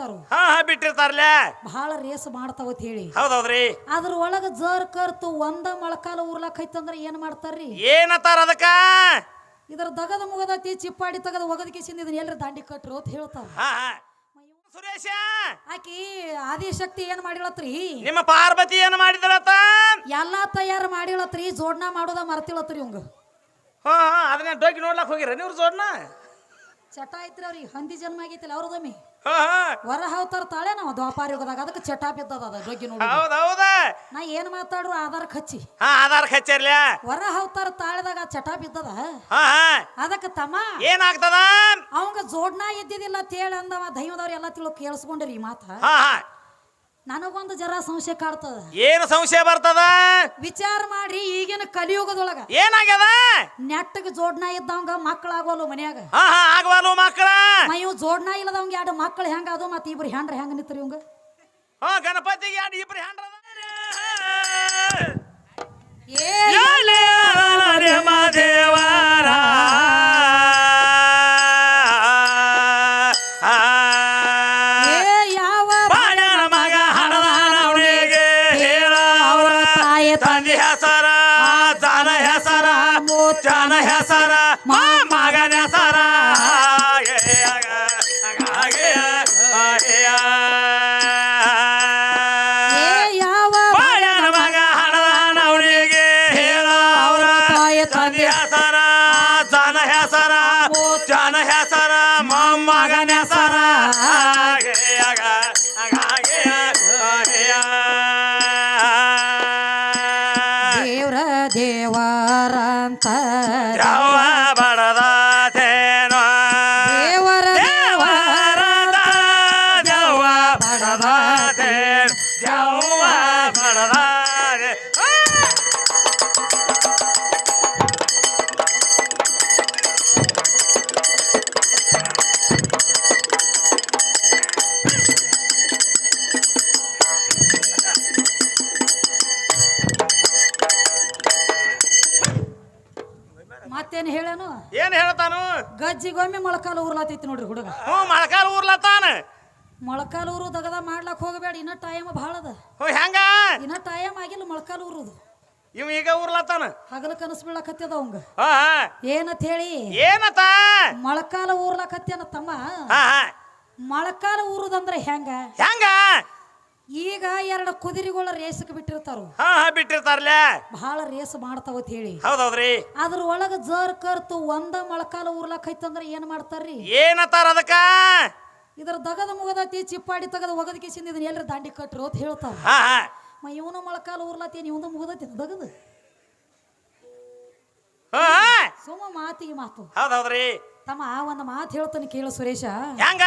ಬಿಟ್ಟಿರ್ತಾರು ಹಾ ಹಾ ಬಿಟ್ಟಿರ್ತಾರಲ್ಲ ಬಹಳ ರೇಸ್ ಮಾಡ್ತಾವತ್ ಹೇಳಿ. ಹೌದೌದ್ರಿ. ಅದ್ರ ಒಳಗ ಜರ್ ಕರ್ತು ಒಂದ ಮೊಳಕಾಲ ಉರ್ಲಾಕ್ ಐತಂದ್ರ ಏನ್ ಮಾಡ್ತಾರ್ರಿ? ಏನತ್ತಾರ ಅದಕ್ಕ? ಇದರ ದಗದ ಮುಗದತಿ ಚಿಪ್ಪಾಡಿ ತಗದ ಒಗದಕಿಸಿಂದ ಇದನ್ನ ಎಲ್ರ ದಾಂಡಿ ಕಟ್ರು ಅಂತ ಹೇಳ್ತಾರ. ಹಾ ಹಾ. ಸುರೇಶ! ಆಕಿ ಆದಿಶಕ್ತಿ ಏನ್ ಮಾಡಿಳತ್ರಿ? ನಿಮ್ಮ ಪಾರ್ವತಿ ಏನ್ ಮಾಡಿದ್ರತ ಎಲ್ಲಾ ತಯಾರು ಮಾಡಿಳತ್ರಿ ಜೋಡ್ನ ಮಾಡೋದ ಮರ್ತಿಳತ್ರಿ ಇವಂಗ. ಹಾ ಹಾ ಅದನ್ನ ಡೋಗಿ ನೋಡ್ಲಕ್ ಹೋಗಿರ ನೀವು ಜೋಡ್ನ? ಚಟ ಐತ್ರಿ ಅವ್ರಿಗೆ ಹಂದಿ ಜನ್ಮ ಆಗೈತಿಲ್ಲ ಅವ್ರದಮ್ಮಿ. ವರ ಹಾವ್ತಾರ ತಾಳೆ ನಾವು ದ್ವಾಪಾರ ಯುಗದಾಗ ಅದಕ್ಕೆ ಚಟಾ ಬಿದ್ದದ ಅದ ಡೊಗ್ಗಿ ನೋಡಿ ಹೌದ್ ಹೌದ. ನಾ ಏನ್ ಮಾತಾಡ್ರು ಆಧಾರ್ ಖಚ್ಚಿ ಹಾ ಆಧಾರ್ ಹಚ್ಚರ್ಲ ವರ ಹಾವ್ತಾರ ತಾಳೆದಾಗ ಚಟಾ ಬಿದ್ದದ? ಹಾ ಅದಕ್ಕೆ ತಮ್ಮ. ಏನಾಗ್ತದ? ಅವಂಗ ಜೋಡ್ನಾ ಇದ್ದಿದ್ದಿಲ್ಲ ತೇಳ ಅಂದವ ದೈವದವ್ರು ಎಲ್ಲ ತಿಳು ಕೇಳಿಸ್ಕೊಂಡ್ರಿ ಈ ಮಾತ. ಹಾ. ನನಗೊಂದು ಜರ ಸಂಶಯ ಕಾಡ್ತದ. ಏನು ಸಂಶಯ ಬರ್ತದ? ವಿಚಾರ ಮಾಡಿ ಈಗಿನ ಕಲಿಯುಗದೊಳಗ. ಏನಾಗ್ಯದ? ನೆಟ್ಟಗೆ ಜೋಡ್ನ ಇದ್ದವಂಗ ಮಕ್ಕಳಾಗೋಲ್ಲ ಮನ್ಯಾಗ. ಹಾ ಹಾ ಆಗವಾಲು ಮಕ್ಕಳ. ಇವ್ ಜೋಡ್ನ ಇಲ್ಲದವಂಗ ಎರಡು ಮಕ್ಕಳು ಹೆಂಗ ಅದು ಮತ್ತೆ ಇಬ್ರು ಹ್ಯಾಂಡ್ರ ಹೆಂಗ ನಿಂತ್ರಿ ಇವಂಗ? ಹಾ ಗಣಪತಿಗೆ ಎರಡು ಇಬ್ರು ಹ್ಯಾಂಡ್ರ ಏ ದೇವರ ಹೆಸರ ದಾನ ಹೆಸರ ಜಾನ ಹೆಸರ. ಮತ್ತೇನ್ ಹೇಳನು ಏನ್ ಹೇಳ್ತಾನು? ಗಜ್ಜಿಗೊಮ್ಮೆ ಮೊಳಕಾಲ ಊರ್ಲಾತೈತಿ ನೋಡ್ರಿ ಹುಡುಗ. ಹ್ಞೂ ಮೊಳಕಾಲ ಊರ್ಲತ್ತಾನ ಮೊಳಕಾಲ ಊರು ದಗದ ಮಾಡ್ಲಕ್ ಹೋಗಬೇಡ ಇನ್ನ ಟೈಮ್ ಭಾಳ ಅದ. ಹ್ಞೂ ಹೆಂಗ? ಇನ್ನ ಟೈಮ್ ಆಗಿಲ್ಲ ಮೊಳಕಾಲ ಊರುದು ಇವ ಈಗ ಊರ್ಲತ್ತಾನ ಹಗಲ ಕನಸು ಬೀಳಕತ್ತದ ಅವಂಗ. ಹಾ ಹಾ. ಏನಂತ ಹೇಳಿ? ಏನತ್ತ ಮೊಳಕಾಲ ಊರ್ಲಕತ್ತೇನ ತಮ್ಮ? ಹಾ ಹಾ. ಮೊಳಕಾಲ ಊರುದಂದ್ರೆ ಹೆಂಗ? ಹೆಂಗ? ಈಗ ಎರಡು ಕುದುರೆಗಳ ರೇಸಕ್ಕೆ ಬಿಟ್ಟಿರ್ತಾರ. ಹಾ ಹಾ ಬಿಟ್ಟಿರ್ತಾರಲ್ಲ. ಬಹಳ ರೇಸ್ ಮಾಡ್ತಾವತ್ ಹೇಳಿ. ಹೌದೌದ್ರಿ. ಅದ್ರ ಒಳಗ ಜರ್ ಕರ್ತು ಒಂದ ಮೊಳಕಾಲ ಐತಂದ್ರೆ ಏನ್ ಮಾಡ್ತಾರ್ರಿ? ಏನತ್ತಾರ ಅದಕ್ಕ? ಇದ್ರ ದಗದ ಮುಗದತಿ ಚಿಪ್ಪಾಡಿ ತಗದ ಒಗದಕಿಸಿಂದ ಇದನ್ನ ಎಲ್ರ ದಾಂಡಿ ಕಟ್ರು ಅಂತ ಹೇಳ್ತಾರ. ಹಾ ಹಾ. ಮ ಇವನು ಮೊಳಕಾಲ ಉರ್ಲಾತಿ ಇವನು ಮುಗದತಿ ದಗದ? ಹಾ. ಸುಮ್ಮ ಮಾತಿಗೆ ಮಾತು. ಹೌದೌದ್ರಿ. ತಮ್ಮ ಒಂದು ಮಾತು ಹೇಳ್ತಾನೆ ಕೇಳು ಸುರೇಶ. ಹೆಂಗ?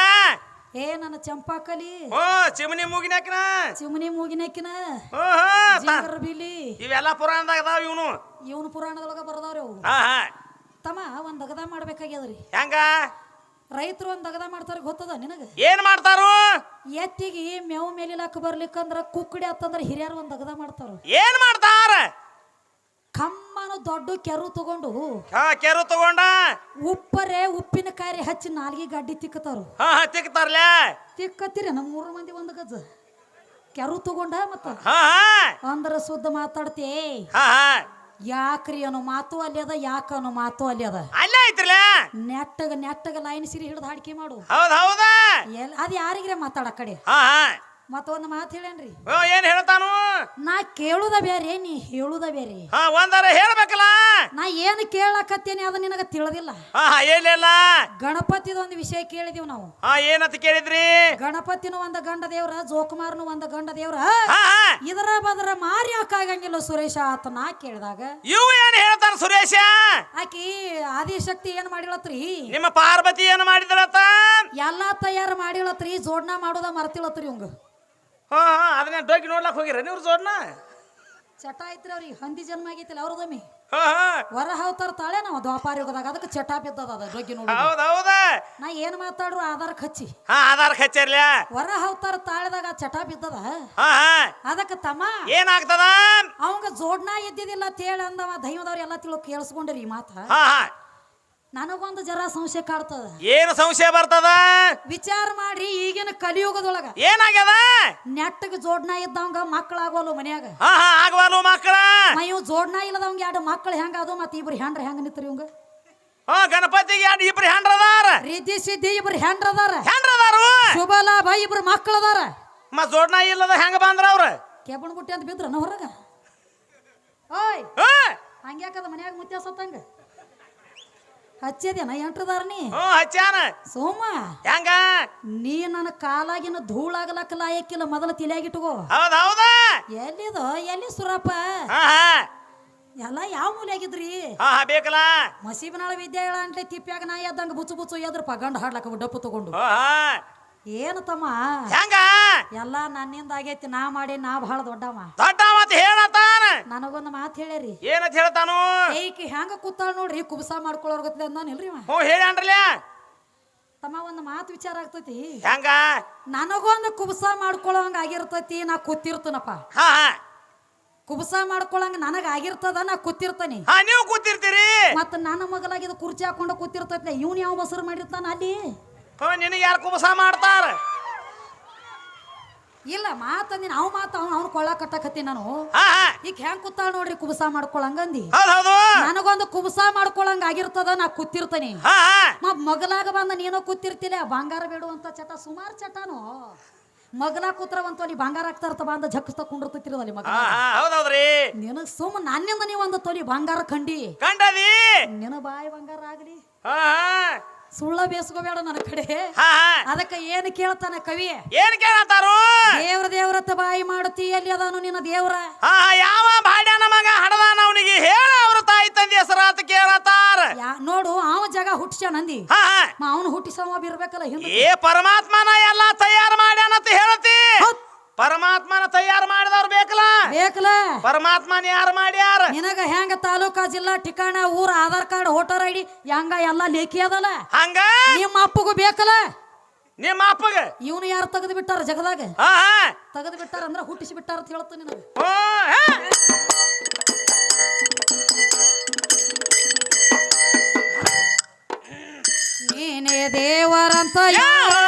ಏ ನನ್ನ ಚಂಪಾಕಲಿ. ಓ ಚಿಮನಿ ಮೂಗಿನಾಕಿನ ಚಿಮನಿ ಮೂಗಿನಕ್ಕಿನ ಬಿಲಿ. ಇವೆಲ್ಲ ಪುರಾಣದಾಗ ಅದಾವ ಇವನು. ಇವನು ಪುರಾಣದೊಳಗ ಬರ್ದಾವ್ರಿ ಅವು ಹಾ ಹಾ. ತಮ್ಮ ಒಂದ್ ದಗದ ಮಾಡ್ಬೇಕಾಗ್ಯದ್ರಿ. ಹೆಂಗ? ರೈತರು ಒಂದ್ ದಗದ ಮಾಡ್ತಾರ ಗೊತ್ತದ ನಿನಗ? ಏನ್ ಮಾಡ್ತಾರು? ಎತ್ತಿಗೆ ಮೇವು ಮೇಲಿಲಾಕ ಬರ್ಲಿಕ್ಕಂದ್ರ ಕುಕ್ಕಡಿ ಆತಂದ್ರ ಹಿರಿಯರು ಒಂದ್ ದಗದ ಮಾಡ್ತಾರ. ಏನ್ ಮಾಡ್ತಾರ? ಕಮ್ಮನು ದೊಡ್ಡ ಕೆರು ತಗೊಂಡು ಹಾ ಕೆರು ತಗೊಂಡ. ಉಪ್ಪರೆ ಉಪ್ಪಿನಕಾಯಿ ಹಚ್ಚಿ ನಾಲ್ಗೆ ಗಡ್ಡಿ ತಿಕ್ಕತಾರು ಹಾ ಹಾ ತಿಕ್ಕತ್ತೀರಿ ನಮ್ಮ ಮೂರು ಮಂದಿ ಒಂದು ಗಜ. ಕೆರು ತಗೊಂಡ ಮತ್ತ? ಅಂದ್ರ ಸುದ್ದ ಮಾತಾಡ್ತೇ ಯಾಕ್ರಿ ಅನ್ನೋ ಮಾತು ಅಲ್ಲಿ ಅದ ಯಾಕ ಅನ್ನೋ ಮಾತು ಅಲ್ಲಿ ಅದ. ಅಲ್ಲೇ ಐತ್ರಲ್ಲ ನೆಟ್ಟಗ ನೆಟ್ಟಗ ಲೈನ್ ಸಿರಿ ಹಿಡಿದು ಹಾಡಿಕೆ ಮಾಡು. ಹೌದ್ ಹೌದಾ. ಅದ್ ಯಾರಿಗ್ರೆ ಮಾತಾಡ ಕಡೆ? ಮತ್ತೊಂದು ಮಾತು ಹೇಳೇನ್ರಿ? ಓ ಏನ್ ಹೇಳ್ತಾನು? ನಾ ಕೇಳುದ ಬೇರೆ ನೀ ಹೇಳುದ ಬೇರೆ ಹಾ ಒಂದಾರ ಹೇಳ್ಬೇಕಲ್ಲ? ನಾ ಏನ್ ಕೇಳಕತ್ತೇನೆ ಅದು ನಿನಗ ತಿಳಿದಿಲ್ಲ. ಹಾ ಏನಿಲ್ಲ ಗಣಪತಿದ ಒಂದು ವಿಷಯ ಕೇಳಿದೀವಿ ನಾವು. ಹಾ ಏನಂತ ಕೇಳಿದ್ರಿ? ಗಣಪತಿನೂ ಒಂದ ಗಂಡ ದೇವ್ರ ಜೋಕುಮಾರ್ನು ಒಂದ ಗಂಡ ದೇವ್ರ. ಇದರ ಬದರ ಮಾರಿ ಹಾಕಾಗಂಗಿಲ್ಲ ಸುರೇಶ ಆತ ನಾ ಕೇಳಿದಾಗ. ಇವ್ ಏನ್ ಹೇಳ್ತಾನ ಸುರೇಶ? ಆಕಿ ಆದಿಶಕ್ತಿ ಏನ್ ಮಾಡಿಳತ್ರಿ ನಿಮ್ಮ ಪಾರ್ವತಿ ಏನ್ ಮಾಡಿದ್ರತ? ಎಲ್ಲಾ ತಯಾರು ಮಾಡಿಳತ್ರಿ ಜೋಡ್ನಾ ಮಾಡೋದ ಮರ್ತಿಳತ್ರಿ ಇವಂಗ. ಹಾ ಹಾ ಅದನ್ನ ಡೋಗಿ ನೋಡ್ಲಕ್ ಹೋಗಿರ ನೀವ್ರ ಜೋಡ್ನ ಚಟ ಐತ್ರಿ ಅವ್ರಿಗೆ. ಹಂದಿ ಜನ್ಮ ಆಗೈತಿಲ್ಲ ಅವ್ರದಮ್ಮಿ. ಹಾ ಹಾ. ವರ ಹಾವ್ತಾರ ತಾಳೆ ನಾವು ದ್ವಾಪಾರ ಯುಗದಾಗ. ಅದಕ್ಕೆ ಚಟ ಬಿದ್ದದ ಅದ ಡೊಗ್ಗಿ ನೋಡಿ ಹೌದ್ ಹೌದ. ನಾ ಏನ್ ಮಾತಾಡ್ರು ಆಧಾರ ಹಚ್ಚಿ ಹಾ ಆಧಾರ್ ಹಚ್ಚರ್ಲ ವರ ಹಾವ್ತಾರ ತಾಳೆದಾಗ ಚಟ ಬಿದ್ದದ? ಹಾ ಹಾ. ಅದಕ್ಕೆ ತಮ್ಮ. ಏನಾಗ್ತದ? ಅವಂಗ ಜೋಡ್ನ ಇದ್ದಿದಿಲ್ಲ ತೇಳ ಅಂದವ ದೈವದವ್ರು ಎಲ್ಲ ತಿಳು ಕೇಳಿಸ್ಕೊಂಡ್ರಿ ಈ ಮಾತ. ಹಾ ಹಾ. ನನಗೊಂದು ಜರ ಸಂಶಯ ಕಾಡ್ತದ. ಏನು ಸಂಶಯ ಬರ್ತದ? ವಿಚಾರ ಮಾಡಿ ಈಗಿನ ಕಲಿಯುಗದೊಳಗ. ಏನಾಗ್ಯದ? ನೆಟ್ಟಗೆ ಜೋಡ್ನ ಇದ್ದವಂಗ ಮಕ್ಕಳಾಗೋಲ್ಲ ಮನ್ಯಾಗ. ಹಾ ಹಾ ಆಗವಾಲು ಮಕ್ಕಳ ಇವ್ ಜೋಡ್ನ ಇಲ್ಲದವಂಗ ಎರಡು ಮಕ್ಕಳು ಹೆಂಗ ಅದು ಮತ್ತೆ ಇಬ್ರು ಹೆಂಡ್ರ ಹೆಂಗ ನಿಂತ್ರಿ ಇವಂಗ? ಹಾ ಗಣಪತಿಗೆ ಎರಡು ಇಬ್ರು ಹೆಂಡ್ರದಾರ. ರೀತಿ ಸಿದ್ಧಿ ಇಬ್ರು ಹೆಂಡ್ರ ಅದಾರ ಹೆಂಡ್ರದಾರು? ಶುಭ ಲಾಭ ಇಬ್ರು ಮಕ್ಕಳು ಅದಾರ ಮತ್ ಜೋಡ್ನ ಇಲ್ಲದ ಹೆಂಗ ಬಂದ್ರ ಅವ್ರ? ಕೆಬ್ಬಣ ಗುಟ್ಟಿ ಅಂತ ಬಿದ್ರ ಹೊರಗ? ಓಯ್ ಹಾ ಹಂಗ್ಯಾಕದ ಮನ್ಯಾಗ ಮುತ್ಯ ಸತ್ತಂಗ ಹಚ್ಚೇದೇನ ಎಂಟ್ರದಾರ ನೀ? ಹ್ಞೂ ಹಚ್ಚಾನ ಸೋಮ ಹೆಂಗ? ನೀ ನನ್ನ ಕಾಲಾಗಿನ ಧೂಳಾಗಲಕ್ಕ ಲಾಯಕ್ಕಿಲ್ಲ ಮೊದಲ ತಲೆಯಾಗಿಟ್ಕೋ ಹೌದ್ ಹೌದಾ. ಎಲ್ಲಿದು? ಎಲ್ಲಿ ಸುರಪ್ಪ? ಎಲ್ಲ ಯಾವ ಮೂಲೆಯಾಗಿದ್ರಿ? ಹಾ ಹಾ ಬೇಕಲ್ಲ. ಮಸೀಬನಾಳ ವಿದ್ಯೆಗಳ ಅಂಟ್ಲೆ ತಿಪ್ಪ್ಯಾಗ ನಾ ಎದ್ದಂಗ ಬುಚ್ಚು ಬುಚ್ಚು ಎದ್ರಪ್ಪ ಗಂಡ ಹಾಡ್ಲಕ್ಕ ಡಪ್ಪು ತಗೊಂಡು. ಹಾ ಹಾ. ಏನು ತಮ್ಮ? ಹೆಂಗ? ಎಲ್ಲ ನನ್ನಿಂದ ಆಗೈತಿ ನಾ ಮಾಡಿ ನಾ ಬಹಳ ದೊಡ್ಡವ. ದೊಡ್ಡ ಹೇಳತಾನ. ನನಗೊಂದು ಮಾತು ಹೇಳಿರಿ ಏನಂತ ಹೇಳ್ತಾನು? ಈಕಿ ಹೆಂಗ ಕೂತಾಳ ನೋಡ್ರಿ ಕುಬಸ ಮಾಡ್ಕೊಳ್ಳೋರ್ ಗೊತ್ತಿಲ್ಲ ಅಂದಾನಿಲ್ರಿ ಇವ. ಹೇಳಿ ಹೇಳ್ಯಾನ್ರಲ್ಲ ತಮ್ಮ ಒಂದು ಮಾತು ವಿಚಾರ ಆಗ್ತೈತಿ. ಹೆಂಗ ನನಗೊಂದು ಕುಬಸ ಮಾಡ್ಕೊಳ್ಳೋಂಗ ಆಗಿರ್ತೈತಿ ನಾ ಕೂತಿರ್ತನಪ್ಪ. ಹಾ ಹಾ. ಕುಬಸ ಮಾಡ್ಕೊಳ್ಳಂಗ ನನಗ ಆಗಿರ್ತದ ನಾ ಕೂತಿರ್ತಾನೆ. ಹಾ ನೀವು ಕೂತಿರ್ತೀರಿ. ಮತ್ತ ನನ್ನ ಮಗಲಾಗಿದ ಕುರ್ಚಿ ಹಾಕೊಂಡು ಕೂತಿರ್ತೈತಿ ಇವ್ನ ಯಾವ ಬಸರು ಮಾಡಿರ್ತಾನ ಅಲ್ಲಿ? ಹ್ಞೂ ನಿನಗೆ ಯಾರು ಕುಬಸ ಮಾಡ್ತಾರ? ಇಲ್ಲ ಮಾತಂದಿ ನಾವು ಮಾತ ಅವ್ನು ಅವ್ನು ಕೊಳ್ಳ ಕಟ್ಟಕತ್ತಿ ನಾನು. ಈಗ ಹೆಂಗ್ ಕೂತಾಳ ನೋಡ್ರಿ ಕುಬಸ ಮಾಡ್ಕೊಳಂಗಂದಿ ನನಗೊಂದು ಕುಬಸ ಮಾಡ್ಕೊಳಂಗ ಆಗಿರ್ತದ ನಾ ಕೂತಿರ್ತೇನೆ. ಮಗಲಾಗ ಬಂದ ನೀನು ಕೂತಿರ್ತಿಲ್ಲ ಬಂಗಾರ ಬೇಡುವಂತ ಚಟ ಸುಮಾರು ಚಟನು. ಮಗಲ ಕೂತ್ರ ಒಂದ್ ತೊಲಿ ಬಂಗಾರ ಹಾಕ್ತಾರ ಬಂದ ಜಕ್ ಕುಂಡಿರ್ತೈತಿರದಲ್ಲಿ ಮಗ ಹಾ ಹಾ. ಹೌದ್ ಹೌದ್ರಿ. ನಿನಗ್ ಸುಮ್ ನನ್ನಿಂದ ನೀವೊಂದು ಒಂದು ತೊಲಿ ಬಂಗಾರ ಕಂಡಿ ಕಂಡದಿ ನಿನ ಬಾಯಿ ಬಂಗಾರ ಆಗ್ಲಿ. ಸುಳ್ಳ ಬೇಸ್ಕೋಬೇಡ ನನ್ನ ಕಡೆ. ಅದಕ್ಕೆ ಏನು ಕೇಳ್ತಾನ ಕವಿ? ಏನ್ ಕೇಳತ್ತಾರು ದೇವ್ರ ದೇವ್ರತ್ತ ಬಾಯಿ ಮಾಡುತ್ತಿ ಎಲ್ಲಿ ಅದಾನು ನಿನ್ನ ದೇವ್ರ? ಯಾವ ಬಾಡ್ಯಾನ ಮಗ ಹಡದಾನ ಅವನಿಗೆ? ಹೇಳ ಅವ್ರ ತಾಯಿ ತಂದೆ ಹೆಸರಾತ ಕೇಳತ್ತಾರ ನೋಡು ಅವ ಜಗ ಹುಟ್ಟಿಸ ನಂದಿ? ಅವನು ಹುಟ್ಟಿಸವ ಇರ್ಬೇಕಲ್ಲ ಹಿಂದೆ ಏ ಪರಮಾತ್ಮನ ಎಲ್ಲಾ ತಯಾರು ಮಾಡ್ಯಾನಂತ ಹೇಳತಿ. ಪರಮಾತ್ಮನ ತಯಾರು ಮಾಡಿದವ್ರು ಬೇಕಲ್ಲ? ಬೇಕಲ್ಲ. ಪರಮಾತ್ಮನ ಯಾರು ಮಾಡ್ಯಾರ ನಿನಗ ಹೆಂಗ ತಾಲೂಕಾ ಜಿಲ್ಲಾ ಠಿಕಾಣ ಊರ ಆಧಾರ್ ಕಾರ್ಡ್ ವೋಟರ್ ಐಡಿ ಹೆಂಗ ಎಲ್ಲ ಲೇಖಿ ಅದಲ್ಲ? ಹಂಗ? ನಿಮ್ಮ ಅಪ್ಪಗೂ ಬೇಕಲ್ಲ? ನಿಮ್ಮ ಅಪ್ಪಗ? ಇವನು ಯಾರು ತೆಗೆದು ಬಿಟ್ಟಾರ ಜಗದಾಗ? ತೆಗೆದು ಬಿಟ್ಟಾರ ಅಂದ್ರೆ ಹುಟ್ಟಿಸಿ ಬಿಟ್ಟಾರ ಅಂತ ಹೇಳ್ತ ನಿನಗ ಓ, ಹಾ. ನೀನೇ ದೇವರಂತ ಯಾರಿತಾರ?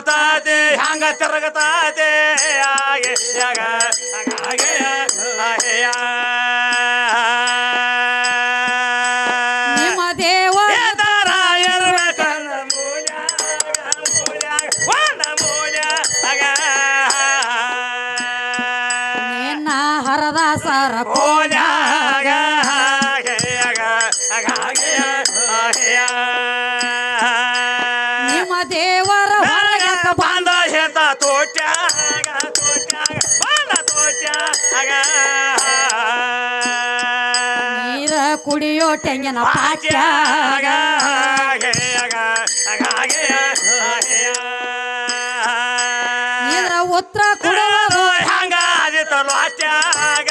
ಮೂಲ್ಯಾಗ, ಹ್ಯಾಂಗ ತರಗತಾತೆ ನಿನ್ನ ಹರದಾಸರ ಮೂಲ್ಯಾಗ, ಕುಡಿಯೋ ಟೆಂಗಿನ ಪಾಟ್ಯ ಪಾಟ್ಯಾಗ. ಇದ್ರ ಉತ್ತರ ಕೊಡುವುದು ಹಂಗ ಆದಿತ್ತು ಲಾಟ್ಯಾಗ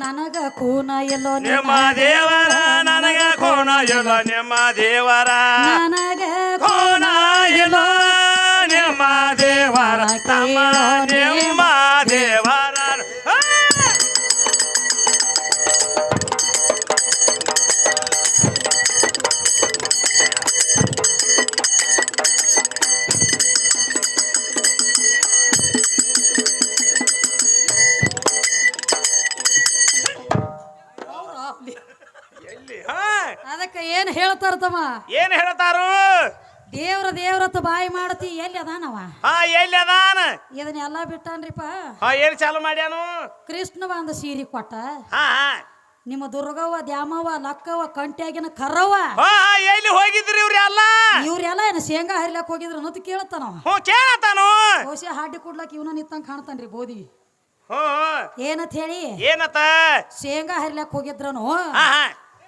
ನನಗ ಕೂನ ಎಲ್ಲೋ ನಿಮ್ಮ ದೇವರ ಇಲ್ಲ ನಿಮ್ಮ ದೇವರ ನನಗ ಹೇಳ್ತಾರ ತಮ್ಮ? ಏನ್ ಹೇಳ್ತಾರು? ದೇವ್ರ ದೇವ್ರತ್ ಬಾಯಿ ಮಾಡತಿ ಎಲ್ಲಿ ಅದಾನವ? ಹಾ ಎಲ್ಲಿ ಅದಾನ? ಇದನ್ನೆಲ್ಲ ಬಿಟ್ಟಾನ್ರಿಪ್ಪ. ಹಾ ಏನ್ ಚಾಲು ಮಾಡ್ಯಾನು? ಕೃಷ್ಣ ಬಂದ ಸೀರೆ ಕೊಟ್ಟ. ಹಾ ಹಾ. ನಿಮ್ಮ ದುರ್ಗವ್ವ ದ್ಯಾಮವ್ವ ಲಕ್ಕವ್ವ ಕಂಟ್ಯಾಗಿನ ಕರವ್ವ ಎಲ್ಲಿ ಹೋಗಿದ್ರಿ ಇವ್ರೆಲ್ಲ ಇವ್ರೆಲ್ಲ ಏನು ಶೇಂಗಾ ಹರಿಲಕ್ ಹೋಗಿದ್ರು ಅನ್ನೋದು ಕೇಳತ್ತಾನ? ಹ್ಞೂ ಕೇಳತಾನು ಹಾಡಿ ಕೊಡ್ಲಕ್ ಇವನ ನಿತ್ತಂಗ್ ಕಾಣ್ತಾನ್ರಿ ಬೋದಿ ಹ್ಞೂ. ಏನಂತ ಹೇಳಿ? ಏನತ್ತ ಶೇಂಗಾ ಹರಿಲಕ್ ಹೋಗಿದ್ರನು?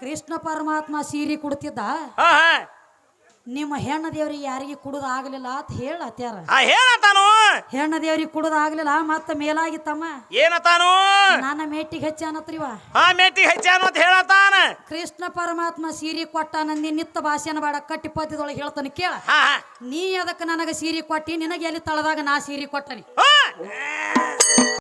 ಕೃಷ್ಣ ಪರಮಾತ್ಮ ಸೀರೆ ಕುಡ್ತಿದ್ದ? ಹಾ ಹಾ. ನಿಮ್ಮ ಹೆಣ್ಣ ದೇವ್ರಿಗೆ ಯಾರಿಗೆ ಕುಡುದ ಆಗ್ಲಿಲ್ಲ ಅಂತ ಹೇಳತ್ಯಾರ ಆ ಹೆಣ್ಣ ದೇವ್ರಿಗೆ ಕುಡುದ ಆಗ್ಲಿಲ್ಲ ಮತ್ತ ಮೇಲಾಗಿತ್ತಮ್ಮ ಏನತಾನು ನನ್ನ ಮೇಟಿಗೆ ಹೆಚ್ಚ ಅನ್ನತ್ರಿವ. ಆ ಮೇಟಿ ಹೆಚ್ಚಾನು ಅಂತ ಹೇಳತಾನ ಕೃಷ್ಣ ಪರಮಾತ್ಮ ಸೀರೆ ಕೊಟ್ಟ ನಂದಿ ನಿತ್ತ ಭಾಷೆನ ಬೇಡ ಕಟ್ಟಿ ಪದ್ಯದೊಳಗೆ ಹೇಳ್ತಾನೆ ಕೇಳ. ಹಾ ಹಾ. ನೀ ಅದಕ್ಕೆ ನನಗೆ ಸೀರೆ ಕೊಟ್ಟಿ ನಿನಗೆ ಎಲ್ಲಿ ತಳದಾಗ ನಾ ಸೀರೆ ಕೊಟ್ಟನಿ? ಹಾ.